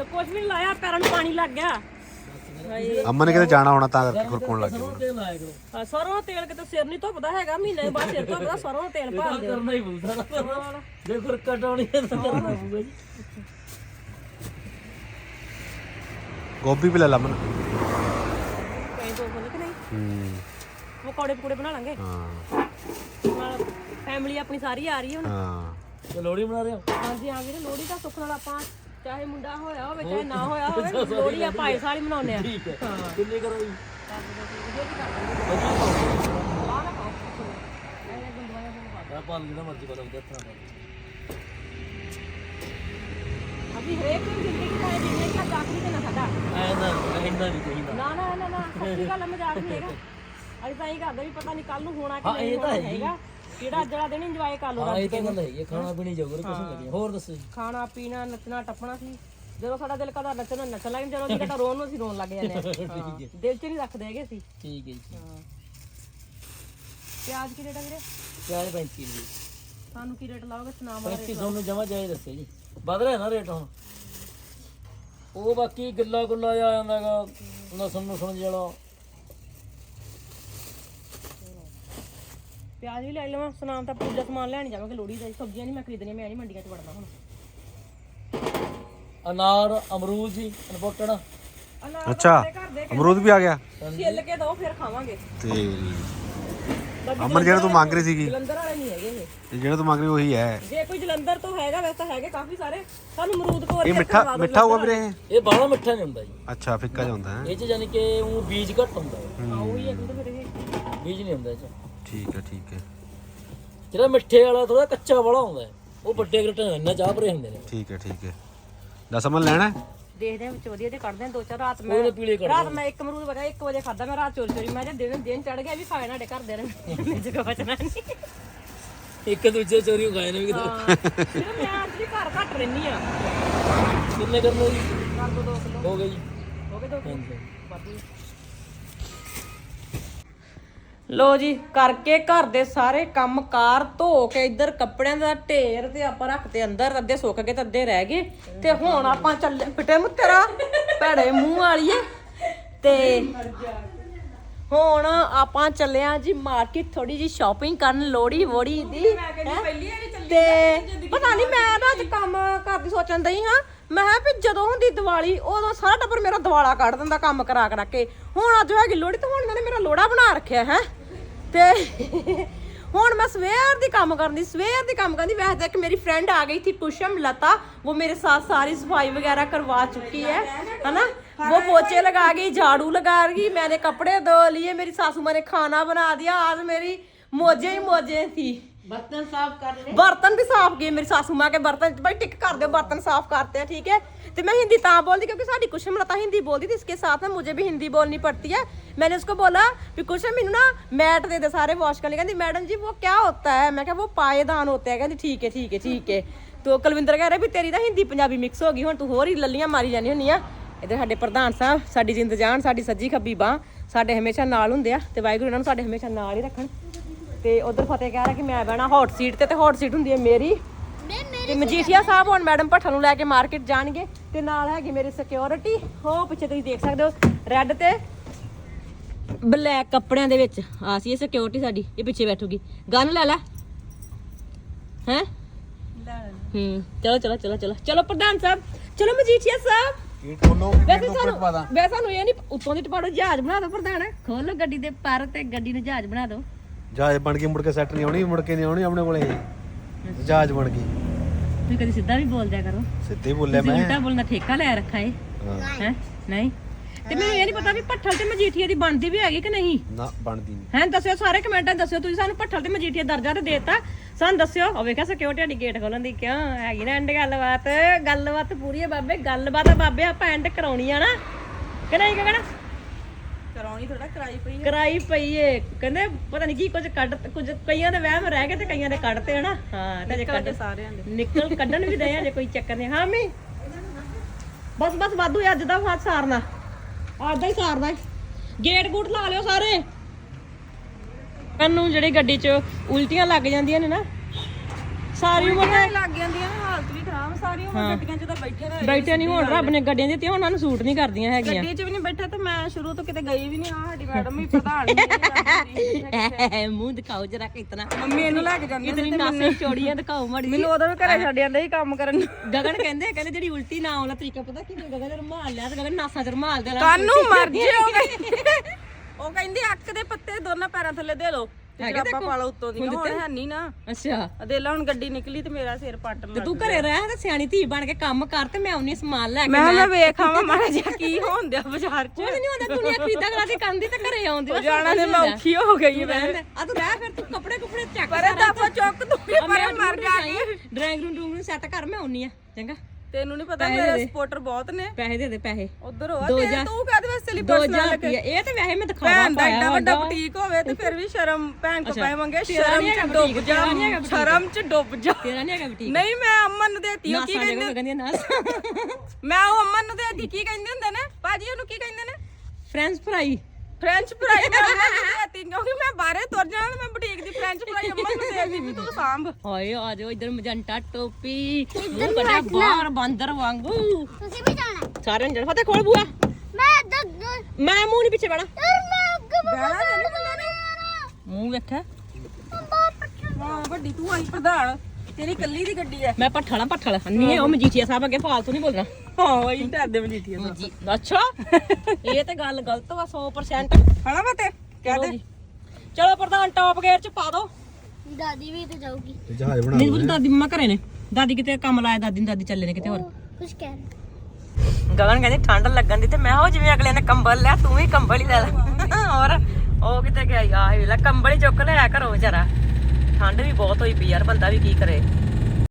ਕੁਝ ਵੀ ਨੀ ਲਾਇਆ ਪੈਰਾਂ ਨੂੰ ਪਾਣੀ ਲੱਗ ਗਿਆ। ਹਾਏ ਅੰਮਾ ਨੇ ਕਿਤੇ ਜਾਣਾ ਹੋਣਾ ਤਾਂ ਕਰਕੇ ਖੁਰਕ ਹੋਣ ਲੱਗ ਗਈ ਸਰੋਂ ਆ, ਦਾ ਤੇਲ ਕਿਤੇ ਸਿਰ ਨਹੀਂ ਧੁੱਪਦਾ ਹੈਗਾ ਮਹੀਨੇ ਬਾਅਦ ਸਿਰ ਧੁੱਪਦਾ ਸਰੋਂ ਦਾ ਤੇਲ ਪਾ ਦਿਓ। ਕਰਨਾ ਹੀ ਬੁਲਦਾ ਨਾ ਜੇ ਫਿਰ ਕਟਾਉਣੀ ਹੈ ਤਾਂ ਕਰਨਾ ਪਊਗਾ ਜੀ। ਗੋਭੀ ਵੀ ਲੈ ਲਾ ਮਨ। ਕਈ ਦੋ ਬੋਲੇ ਕਿ ਨਹੀਂ? ਹੂੰ। ਪਕੌੜੇ ਪਕੌੜੇ ਬਣਾ ਲਾਂਗੇ। ਹਾਂ। ਫੈਮਿਲੀ ਆਪਣੀ ਸਾਰੀ ਆ ਰਹੀ ਹੈ ਹੁਣ। ਹਾਂ। ਤੇ ਲੋੜੀ ਬਣਾ ਰਹੇ ਹੋ? ਹਾਂਜੀ ਹਾਂ ਵੀਰੇ ਲੋਹੜੀ ਦਾ ਸੁੱਖ ਨਾਲ ਆਪਾਂ ਚਾਹੇ ਮੁੰਡਾ ਹੋਇਆ ਹੋਵੇ ਚਾਹੇ ਨਾ ਹੋਇਆ ਹੋਵੇ ਲੋਹੜੀ ਆਪਾਂ ਇਸ ਸਾਲ ਮਨਾਉਂਦੇ ਆ ਠੀਕ ਹੈ। ਕਿੰਨੇ ਕਰੋ ਜੀ ਮੈਂ ਪਾਲ ਜਿਹੜਾ ਮਰਜ਼ੀ ਬਦਲ ਦੇ ਹੱਥਾਂ ਨਾਲ ਅਸੀਂ ਹਰੇਕ ਦਿਨ ਜ਼ਿੰਦਗੀ ਚ ਚਾਹੇ ਜਿੰਨੇ ਕਿ ਆਖਰੀ ਤੇ ਨਾ ਸਾਡਾ। ਐ ਨਾ ਇੰਨਾ ਨਹੀਂ ਚਾਹੀਦਾ ਨਾ। ਨਾ ਨਾ ਨਾ ਸੱਚੀ ਗੱਲ ਆ, ਮਜ਼ਾਕ ਨਹੀਂ ਹੈਗਾ। ਅਸੀਂ ਤਾਂ ਇਹ ਕਰਦੇ ਵੀ ਪਤਾ ਨਹੀਂ ਕੱਲ ਨੂੰ ਹੋਣਾ ਕਿ ਹਾਂ ਨਹੀਂ ਇਹ ਤਾਂ ਹੋਣਾ ਹੈ ਜੀ ਹੈਗਾ। ਜਿਹੜਾ ਅੱਜ ਵਾਲਾ ਦਿਨ ਇੰਜੋਏ ਕਰ ਲਓ ਹਾਂ ਇਹ ਤਾਂ ਗੱਲ ਹੈਗੀ ਹੈ, ਖਾਣਾ ਪੀਣੀ ਜੋਗਰ ਕੁਝ ਨਹੀਂ ਲੱਗਿਆ। ਹੋਰ ਦੱਸੋ ਜੀ। ਖਾਣਾ ਪੀਣਾ ਨੱਚਣਾ ਟੱਪਣਾ ਸੀ। ਜਦੋਂ ਸਾਡਾ ਦਿਲ ਕਰਦਾ ਨੱਚਣਾ ਨੱਚ ਲਾਂਗੇ ਜਦੋਂ ਜੀ ਕਰਦਾ ਰੋਣ ਨੂੰ ਅਸੀਂ ਰੋਣ ਲੱਗ ਜਾਂਦੇ ਹਾਂ ਹਾਂ, ਦਿਲ 'ਚ ਨਹੀਂ ਰੱਖਦੇ ਹੈਗੇ ਅਸੀਂ। ਠੀਕ ਹੈ ਜੀ। ਹਾਂ। ਪਿਆਜ਼ ਕੀ ਰੇਟ ਆ ਵੀਰੇ? ਪਿਆਜ਼ 35 ਜੀ ਸਾਨੂੰ ਕੀ ਰੇਟ ਲਾਓਗੇ? ਸੁਣਾ ਮਾਰੇ 35 ਤੁਹਾਨੂੰ ਜਮਾ ਜਾਇਜ਼ ਦੱਸਿਓ ਜੀ। ਵੱਧ ਰਿਹਾ ਨਾ ਰੇਟ ਹੁਣ। ਉਹ ਬਾਕੀ ਗਿੱਲਾ ਗੁੱਲਾ ਜਿਹਾ ਆ ਜਾਂਦਾਗਾ ਨਸਣ ਨੁਸਣ ਜਿਹੜਾ ਪਿਆਜ਼ ਵੀ ਲੈ ਲਵਾਂ ਸੁਨਾਮ ਤਾਂ ਪੂਜਾ ਸਮਾਨ ਲੈਣ ਜਾਵਾਂਗੇ ਲੋੜੀ ਦਾ ਸਬਜ਼ੀਆਂ ਨਹੀਂ ਮੈਂ ਖਰੀਦਣੀਆਂ ਮੈਂ ਨਹੀਂ ਮੰਡੀਆਂ 'ਚ ਵੜਨਾ ਹੁਣ। ਅਨਾਰ ਅਮਰੂਦ ਜੀ ਇੰਪੋਰਟਡ ਅਨਾਰ ਅੱਛਾ ਅਮਰੂਦ ਵੀ ਆ ਗਿਆ। ਛਿੱਲ ਕੇ ਦੋ ਫਿਰ ਖਾਵਾਂਗੇ। ਤੇਰੀ ਅਮਰ ਜਿਹੜਾ ਤੂੰ ਮੰਗ ਰਹੀ ਸੀਗੀ। ਜਲੰਧਰ ਵਾਲੇ ਨਹੀਂ ਹੈਗੇ ਇਹ। ਇਹ ਜਿਹੜਾ ਤੂੰ ਮੰਗ ਰਹੀ ਉਹੀ ਹੈ। ਜੇ ਕੋਈ ਜਲੰਧਰ ਤੋਂ ਹੈਗਾ ਵੈਸੇ ਤਾਂ ਹੈਗੇ ਕਾਫੀ ਸਾਰੇ। ਸਾਨੂੰ ਅਮਰੂਦ ਕੋਲ ਇਹ ਮਿੱਠਾ ਮਿੱਠਾ ਹੋਊਗਾ ਵੀਰੇ ਇਹ। ਇਹ ਬਾਹਲਾ ਮਿੱਠਾ ਨਹੀਂ ਹੁੰਦਾ ਜੀ। ਅੱਛਾ ਫਿੱਕਾ ਜਿਹਾ ਹੁੰਦਾ ਹੈ। ਇਹ ਚ ਯਾਨੀ ਕਿ ਉਹ ਬੀਜ ਘੱਟ ਹੁੰਦਾ ਹੈ। ਉਹੀ ਹੈ ਦੁੱਧ ਫਿਰ ਇਹ। ਬੀਜ ਨਹੀਂ ਹੁੰਦਾ ਇਹ ਚ। ਠੀਕ ਹੈ ਠੀਕ ਹੈ। ਜਿਹੜਾ ਮਿੱਠੇ ਵਾਲਾ ਥੋੜਾ ਕੱਚਾ ਵਾਲਾ ਹੁੰਦਾ ਹੈ ਉਹ ਵੱਡੇ ਗਰਟਨ ਇੰਨਾ ਚਾਹ ਭਰੇ ਹੁੰਦੇ ਨੇ। ਠੀਕ ਹੈ ਠੀਕ ਹੈ। ਦਸ ਅਮਨ ਲੈਣਾ ਹੈ? ਦੇਖਦੇ ਆ ਵਿੱਚ ਵਧੀਆ ਦੇ ਕੱਢਦੇ ਆ ਦੋ ਚਾਰ ਰਾਤ ਮੈਂ ਪੀਲੇ ਕਰ ਰਾਤ ਮੈਂ ਇੱਕ ਅਮਰੂਦ ਬਗਾ 1 ਵਜੇ ਖਾਦਾ ਮੈਂ ਰਾਤ ਚੋਰੀ ਚੋਰੀ ਮੈਂ ਜੇ ਦਿਨ ਦਿਨ ਚੜ ਗਿਆ ਵੀ ਖਾਏ ਨਾਡੇ ਘਰ ਦੇ ਨੇ ਮੇਰੇ ਬਚਣਾ ਨਹੀਂ ਇੱਕ ਦੂਜੇ ਚੋਰੀ ਖਾਏ ਨੇ ਵੀ ਕਿਤੇ। ਹਾਂ ਫਿਰ ਮੈਂ ਅੱਜ ਵੀ ਘਰ ਘੱਟ ਰਹਿਨੀ ਆ ਕਿੰਨੇ ਕਰਨੇ ਜੀ? ਕਰ ਦੋ 2 ਕਿਲੋ। ਹੋ ਗਏ ਜੀ। ਹੋ ਗਏ ਦੋ ਕਿਲੋ। ਹਾਂਜੀ। ਵਾਧੂ। ਲੋ ਜੀ ਕਰਕੇ ਘਰ ਦੇ ਸਾਰੇ ਕੰਮ ਕਾਰ ਧੋ ਕੇ ਇੱਧਰ ਕੱਪੜਿਆਂ ਦਾ ਢੇਰ ਤੇ ਆਪਾਂ ਰੱਖਤੇ ਅੰਦਰ ਅੱਧੇ ਸੁੱਕ ਗਏ ਤੇ ਅੱਧੇ ਰਹਿ ਗਏ। ਤੇ ਹੁਣ ਆਪਾਂ ਚੱਲੇ ਫਿੱਟੇ ਮੂੰਹ ਤੇਰਾ ਭੈੜੇ ਮੂੰਹ ਵਾਲੀਏ। ਤੇ ਹੁਣ ਆਪਾਂ ਚੱਲੇ ਆ ਜੀ ਮਾਰਕੀਟ ਥੋੜੀ ਜੀ ਸ਼ਾਪਿੰਗ ਕਰਨ ਲੋੜੀ ਵੋੜੀ ਦੀ ਹੈਂ? ਤੇ ਪਤਾ ਨਹੀਂ ਮੈਂ ਨਾ ਅੱਜ ਕੰਮ ਕਰਦੀ ਸੋਚਣ ਦਈ ਹਾਂ। ਮੈਂ ਕਿਹਾ ਵੀ ਜਦੋਂ ਹੁੰਦੀ ਦੀਵਾਲੀ ਉਦੋਂ ਸਾਰਾ ਟੱਬਰ ਮੇਰਾ ਦਿਵਾਲਾ ਕੱਢ ਦਿੰਦਾ ਕੰਮ ਕਰਾ ਕਰਾ ਕੇ। ਹੁਣ ਅੱਜ ਹੈਗੀ ਲੋੜੀ ਤੇ ਹੁਣ ਇਹਨਾਂ ਨੇ ਮੇਰਾ ਲੋੜਾ ਬਣਾ ਰੱਖਿਆ ਹੈ? ਤੇ ਹੁਣ ਮੈਂ ਸਵੇਰ ਦੀ ਕੰਮ ਕਰਦੀ ਸਵੇਰ ਦੀ ਕੰਮ ਕਰਦੀ ਵੈਸੇ ਤਾਂ ਇੱਕ ਮੇਰੀ फ्रेंड आ गई थी कुशम लता वो मेरे साथ सारी सफाई वगैरह करवा चुकी है है ना वो पोचे लगा गई झाड़ू लगा गई मैंने कपड़े धो लिए मेरी सासू माँ ने खाना बना दिया आज मेरी मौजे ही मौजे थी बर्तन साफ कर ले बर्तन भी साफ किए मेरी सासू माँ के बर्तन भाई टिक कर दो बर्तन साफ करते हैं ठीक है तो मैं हिंदी ता बोलती क्योंकि साड़ी कुशम लता हिंदी बोलती थी इसके साथ में मुझे भी हिंदी बोलनी पड़ती है मैंने उसको बोला कि कुशम मैनू ना मैट दे दे सारे वॉश करने कहती मैडम जी वो क्या होता है मैं क्या वो पाएदान होते हैं कहती ठीक है ठीक है ठीक है तो ਕੁਲਵਿੰਦਰ ਕਹਿ ਰਿਹਾ ਵੀ ਤੇਰੀ ਤਾਂ ਹਿੰਦੀ ਪੰਜਾਬੀ ਮਿਕਸ ਹੋ ਗਈ ਹੁਣ ਤੂੰ ਹੋਰ ਹੀ ਲੱਲੀਆਂ ਮਾਰੀ ਜਾਂਦੀ ਹੁੰਨੀ ਆ ਇੱਧਰ ਸਾਡੇ ਪ੍ਰਧਾਨ ਸਾਹਿਬ ਸਾਡੀ ਜਿੰਦ ਜਾਨ ਸਾਡੀ ਸੱਜੀ ਖੱਬੀ ਬਾਹ ਸਾਡੇ ਹਮੇਸ਼ਾ ਨਾਲ ਹੁੰਦੇ ਆ ਤੇ ਵਾਹਿਗੁਰੂ ਇਹਨਾਂ ਨੂੰ ਸਾਡੇ ਹਮੇਸ਼ਾ ਨਾਲ ਹੀ ਰੱਖਣ ਤੇ ਉਧਰ ਫਤਿਹ ਕਹਿ ਰਿਹਾ ਕਿ ਮੈਂ ਬਹਿਣਾ ਹੌਟ ਸੀਟ ਤੇ ਤੇ ਹੌਟ ਸੀਟ ਹੁੰਦੀ ਹੈ ਮੇਰੀ। ਤੇ ਮਜੀਠੀਆ ਸਾਹਿਬ ਹੁਣ ਮੈਡਮ ਭੱਠਾ ਨੂੰ ਲੈ ਕੇ ਮਾਰਕੀਟ ਜਾਣਗੇ ਤੇ ਨਾਲ ਹੈਗੀ ਮੇਰੀ ਸਿਕਿਉਰਿਟੀ ਉਹ ਪਿੱਛੇ ਤੁਸੀਂ ਦੇਖ ਸਕਦੇ ਹੋ ਰੈੱਡ ਤੇ ਬਲੈਕ ਕੱਪੜਿਆਂ ਦੇ ਵਿੱਚ। ਆ ਸੀ ਇਹ ਸਿਕਿਉਰਿਟੀ ਸਾਡੀ ਇਹ ਪਿੱਛੇ ਬੈਠੂਗੀ। ਗਨ ਲੈ ਲੈ। ਹੈ? ਹੂੰ ਚਲੋ ਚਲੋ ਚਲੋ ਚਲੋ। ਚਲੋ ਪ੍ਰਧਾਨ ਸਾਹਿਬ ਚਲੋ ਮਜੀਠੀਆ ਸਾਹਿਬ। ਇਹ ਵੈਸੇ ਸਾਨੂੰ ਵੈਸੇ ਸਾਨੂੰ ਇਹ ਨਹੀਂ ਉੱਤੋਂ ਦੀ ਟਪਾੜੋ ਜਹਾਜ਼ ਬਣਾ ਦਿਓ ਪ੍ਰਧਾਨ। ਖੋਲੋ ਗੱਡੀ ਦੇ ਪਰ ਤੇ ਗੱਡੀ ਨੂੰ ਜਹਾਜ਼ ਬਣਾ ਦਿਓ। ਜਹਾਜ਼ ਬਣ ਕੇ ਮੁੜ ਕੇ ਸੈੱਟ ਨਹੀਂ ਆਉਣੀ ਮੁੜ ਕੇ ਨਹੀਂ ਆਉਣੀ ਆਪਣੇ ਕੋਲੇ। ਜਹਾਜ਼ ਬਣ ਗਈ। ਤੁਸੀਂ ਕਦੀ ਸਿੱਧਾ ਵੀ ਬੋਲ ਦਿਆ ਕਰੋ। ਸਿੱਧੇ ਬੋਲਿਆ ਤੁਸੀਂ ਮੈਂ। ਉਲਟਾ ਬੋਲਣਾ ਠੇਕਾ ਲੈ ਰੱਖਾ ਏ। ਹਾਂ, ਹੈ? ਨਹੀਂ। ਤੇ ਮੈਨੂੰ ਇਹ ਨਹੀਂ ਪਤਾ ਵੀ ਭੱਠਲ ਤੇ ਮਜੀਠੀਆ ਦੀ ਬਣਦੀ ਵੀ ਹੈਗੀ ਕਿ ਨਹੀਂ? ਨਾ ਬਣਦੀ ਨਹੀਂ ਹੈ ਦੱਸਿਓ ਸਾਰੇ ਕਮੈਂਟਾਂ 'ਚ ਦੱਸਿਓ ਤੁਸੀਂ ਸਾਨੂੰ ਭੱਠਲ ਤੇ ਮਜੀਠੀਆ ਦਰਜਾ ਤੇ ਦੇਤਾ। ਸਾਨੂੰ ਦੱਸਿਓ। ਉਹ ਵੇਖਿਆ ਸਿਕਿਉਰਿਟੀ ਸਾਡੀ ਗੇਟ ਖੋਲਣ ਦੀ ਕਿਉਂ ਹੈਗੀ ਨਾ ਐਂਡ ਗੱਲਬਾਤ। ਗੱਲਬਾਤ ਪੂਰੀ ਹੈ ਬਾਬੇ ਗੱਲਬਾਤ ਆ ਬਾਬੇ ਆਪਾਂ ਐਂਡ ਕਰਾਉਣੀ ਆ ਨਾ। ਕਿ ਨਹੀਂ ਕਹਿਣਾ? ਕਰਾਉਣੀ ਥੋੜਾ ਕਰਾਈ ਪਈ ਕਰਾਈ ਪਈ ਏ। ਕਹਿੰਦੇ ਪਤਾ ਨਹੀਂ ਕੀ ਕੁਝ ਕੱਢ ਕੁਝ ਕਈਆਂ ਦੇ ਵਹਿਮ ਰਹਿ ਗਏ ਤੇ ਕਈਆਂ ਦੇ ਕੱਢਤੇ ਹਨਾ? ਹਾਂ ਤੇ ਜੇ ਕੱਢ ਸਾਰਿਆਂ ਦੇ। ਨਿਕਲ ਕੱਢਣ ਵੀ ਦਏ ਆ ਜੇ ਕੋਈ ਚੱਕਰ ਨਹੀਂ। ਹਾਂ ਮੀ ਬਸ ਬਸ ਵਾਧੂ ਹੈ ਅੱਜ ਦਾ ਹੱਥ ਸਾਰਨਾ। ਅੱਜ ਦਾ ਹੀ ਸਾਰਨਾ ਹੈ। ਗੇਟ ਗੂਟ ਲਾ ਲਿਓ ਸਾਰੇ। ਕੰਨੂ ਜਿਹੜੀ ਗੱਡੀ 'ਚ ਉਲਟੀਆਂ ਲੱਗ ਜਾਂਦੀਆਂ ਨੇ ਨਾ ਸਾਰੀ ਉਮਰ ਤਾਂ ਲੱਗ ਜਾਂਦੀਆਂ ਨੇ ਹਾਲਤ ਗੱਡੀਆਂ 'ਚ ਤਾਂ ਬੈਠੇ ਰਹੇ ਬੈਠੇ ਨਹੀਂ ਹੁਣ ਰੱਬ ਨੇ ਗੱਡੀਆਂ ਦਿੱਤੀਆਂ ਉਹਨਾਂ ਨੂੰ ਸੂਟ ਨਹੀਂ ਕਰਦੀਆਂ ਹੈਗੀਆਂ। ਗੱਡੀ 'ਚ ਵੀ ਨਹੀਂ ਬੈਠੇ ਤੇ ਮੈਂ ਸ਼ੁਰੂ ਤੋਂ ਕਿਤੇ ਗਈ ਵੀ ਨਹੀਂ ਆ ਸਾਡੀ ਮੈਡਮ ਵੀ ਪ੍ਰਧਾਨ ਹੀ ਮੂੰਹ ਦਿਖਾਓ ਜਰਾ ਕਿਤਨਾ ਮੰਮੀ ਇਹਨੂੰ ਲੈ ਕੇ ਜਾਂਦੀ ਕਿਤਨੀ ਨਾਸੇ ਚੋੜੀਆਂ ਦਿਖਾਓ ਮਾੜੀ ਮੈਨੂੰ ਉਦੋਂ ਵੀ ਘਰੇ ਛੱਡ ਜਾਂਦੇ ਸੀ ਕੰਮ ਕਰਨ। ਗਗਨ ਕਹਿੰਦੇ ਕਹਿੰਦੇ ਜਿਹੜੀ ਉਲਟੀ ਨਾ ਆਉਣਾ ਤਰੀਕਾ ਪਤਾ ਕੀ ਗਗਨ ਰੁਮਾਲ ਲਿਆ ਤੇ ਗਗਨ ਨਾਸਾਂ 'ਚ ਰੁਮਾਲ ਦੇ ਲਾ। ਕਾਨੂੰ ਮਰ ਜਿਓ ਉਹ ਕਹਿੰਦੀ ਅੱਕ ਦੇ ਪੱਤੇ ਦੋਨਾਂ ਪੈਰਾਂ ਥੱਲੇ ਦੇ ਲੋ ਤੇ ਜਰਾਬਾਂ ਪਾ ਲਓ ਉੱਤੋਂ ਦੀ ਹੁਣ ਹੈ ਨਹੀਂ ਨਾ। ਅੱਛਾ। ਅਦੇਲਾ ਹੁਣ ਗੱਡੀ ਨਿਕਲੀ ਤੇ ਮੇਰਾ ਸਿਰ ਪੱਟ ਤੇ ਲੱਗ ਤੂੰ ਘਰੇ ਰਹਿ ਤੇ ਸਿਆਣੀ ਧੀ ਬਣ ਕੇ ਕੰਮ ਕਰ ਤੇ ਮੈਂ ਆਉਣੀ ਸਮਾਨ ਲੈ ਕੇ ਮੈਂ ਮੈਂ ਵੇਖ ਆਵਾਂ ਮਾੜਾ ਜਿਹਾ ਕੀ ਹੋਣ ਦਿਆ ਬਾਜ਼ਾਰ 'ਚ। ਕੁਝ ਨਹੀਂ ਹੁੰਦਾ ਦੁਨੀਆ ਖਰੀਦਾ ਕਰਾਦੀ ਕੰਦੀ ਤੇ ਘਰੇ ਆਉਂਦੀ ਬਸ ਜਾਣਾ ਤੇ ਮੈਂ ਔਖੀ ਹੋ ਗਈ ਮੈਂ ਆ ਤੂੰ ਰਹਿ ਫਿਰ ਤੂੰ ਕੱਪੜੇ ਕੁਪੜੇ ਚੱਕ ਪਰ ਦਫਾ ਚੁੱਕ ਤੂੰ ਵੀ ਪਰੇ ਮਰ ਜਾ ਡਰਾਇੰਗ ਰੂਮ ਰੂਮ ਨੂੰ ਸੈੱਟ ਕਰ ਮੈਂ ਆਉਣੀ ਆ। ਚੰਗਾ। ਤੈਨੂੰ ਨਹੀਂ ਪਤਾ ਪੈਸੇ ਮੇਰੇ ਦੇ। ਸਪੋਰਟਰ ਬਹੁਤ ਨੇ। ਪੈਸੇ ਦੇ ਦੇ ਪੈਸੇ। ਉਧਰ ਹੋ ਦੋ ਤੇ ਹਜ਼ਾਰ- ਤੂੰ ਕਾਹਦੇ ਵਾਸਤੇ ਲਈ 2000 ਪਰਸਨਲ ਰੁਪਏ ਇਹ ਤੇ ਵੈਸੇ ਮੈਂ ਦਿਖਾਵਾ ਭੈਣ ਦਾ ਪਾਇਆ ਵੱਡਾ। ਬੁਟੀਕ ਹੋਵੇ ਤੇ ਫਿਰ ਵੀ ਸ਼ਰਮ ਭੈਣ ਕੋ ਪਏ ਮੰਗੇ ਤੇਰਾ ਸ਼ਰਮ ਨੀ ਚ ਡੁੱਬ ਬੁਟੀਕ, ਜਾ ਤੇਰਾ ਨੀ ਹੈਗਾ ਬੁਟੀਕ। ਸ਼ਰਮ ਚ ਡੁੱਬ ਜਾ। ਤੇਰਾ ਨਹੀਂ ਹੈਗਾ ਬੁਟੀਕ ਨਹੀਂ ਮੈਂ ਅਮਨ ਨੂੰ ਦੇਤੀ ਉਹ ਕੀ ਕਹਿੰਦੇ? ਕੋਲ ਕਹਿੰਦੀ ਨਾ ਮੈਂ ਉਹ ਅਮਨ ਨੂੰ ਦੇਤੀ ਕੀ ਕਹਿੰਦੇ ਹੁੰਦੇ ਨੇ? ਭਾਜੀ ਉਹਨੂੰ ਕੀ ਕਹਿੰਦੇ ਨੇ? ਫ੍ਰੈਂਚ ਫਰਾਈ ਫ੍ਰੈਂਚ ਫਰਾਈ ਮੈਂ ਨੂੰ ਦੇਤੀ ਕਿਉਂਕਿ ਮੈਂ ਬਾਹਰੇ ਤੁਰ ਜਾਣਾ ਤੇ ਮੈਂ ਬੁਟੀਕ ਦੀ ਫ੍ਰੈਂਚ ਫਰਾਈ ਅਮਨ ਨੂੰ ਦੇਤੀ ਵੀ ਤੂੰ ਸਾਂਭ। ਹਾਏ ਆ ਜਾਓ ਇਧਰ ਮਜੰਟਾ ਟੋਪੀ। ਉਹ ਕੱਢਿਆ ਬਾਹਰ ਬਾਂਦਰ ਵਾਂਗੂ। ਤੁਸੀਂ ਵੀ ਜਾਣਾ ਸਾਰਿਆਂ ਨੇ ਫਤਿਹ ਖੋਲ ਬੂਆ। ਮੈਂ ਦੱਦ ਮੈਂ ਮੂੰਹ ਨਹੀਂ ਪਿੱਛੇ ਬਣਾ ਯਾਰ ਮੈਂ ਅੱਗੇ ਨੇ ਮੂੰਹ ਵੇਖਿਆ। ਹਾਂ ਵੱਡੀ ਤੂੰ ਆਈ ਪ੍ਰਧਾਨ। ਤੇਰੀ ਕੱਲੀ ਦੀ ਗੱਡੀ ਐ ਮੈਂ ਪੱਠਲਾ ਪੱਠਲ ਨਹੀਂ ਉਹ ਮਜੀਠੀਆ ਸਾਹਿਬ ਅੱਗੇ ਫਾਲਤੂ ਨਹੀਂ ਬੋਲਣਾ। ਹਾਂ ਉਹੀ ਢਰ ਦੇ ਮਜੀਠੀਆ ਜੀ ਅੱਛਾ। ਇਹ ਤੇ ਗੱਲ ਗਲਤ ਵਾ 100% ਹਣਾ ਫਤੇ ਕਹਿ ਚਲੋ ਦੇ। ਚਲੋ ਪ੍ਰਧਾਨ ਟੌਪ ਗੇਅਰ ਚ ਪਾ ਦੋ। ਦਾਦੀ ਵੀ ਤੇ ਜਾਊਗੀ। ਤੇ ਜਹਾਜ਼ ਬਣਾ ਨਹੀਂ ਬੁੱਧ ਦਾਦੀ ਮੰਮਾ ਘਰੇ ਨੇ। ਦਾਦੀ ਕਿਤੇ ਕੰਮ ਲਾਇਆ ਦਾਦੀ ਨੂੰ ਦਾਦੀ ਚੱਲੇ ਨੇ ਕਿਤੇ ਹੋਰ। ਕੁਛ ਕਹਿ ਰਹੇ ਗਗਨ ਕਹਿੰਦੀ ਠੰਡ ਲੱਗਣ ਦੀ ਤੇ ਮੈਂ ਹੋ ਜਿਵੇਂ ਅਗਲੇ ਨੇ ਕੰਬਲ ਲਿਆ ਤੂੰ ਵੀ ਕੰਬਲ ਹੀ ਲੈ ਲੈ। ਹੋਰ ਉਹ ਕਿਤੇ ਗਿਆ ਆਹ ਵੇਲਾ ਕੰਬਲ ਹੀ ਚੁੱਕ ਲਿਆ ਘਰੋਂ ਵਿਚਾਰਾ। ਠੰਡ ਵੀ ਬਹੁਤ ਹੋਈ ਪਈ ਯਾਰ ਬੰਦਾ ਵੀ ਕੀ ਕਰੇ।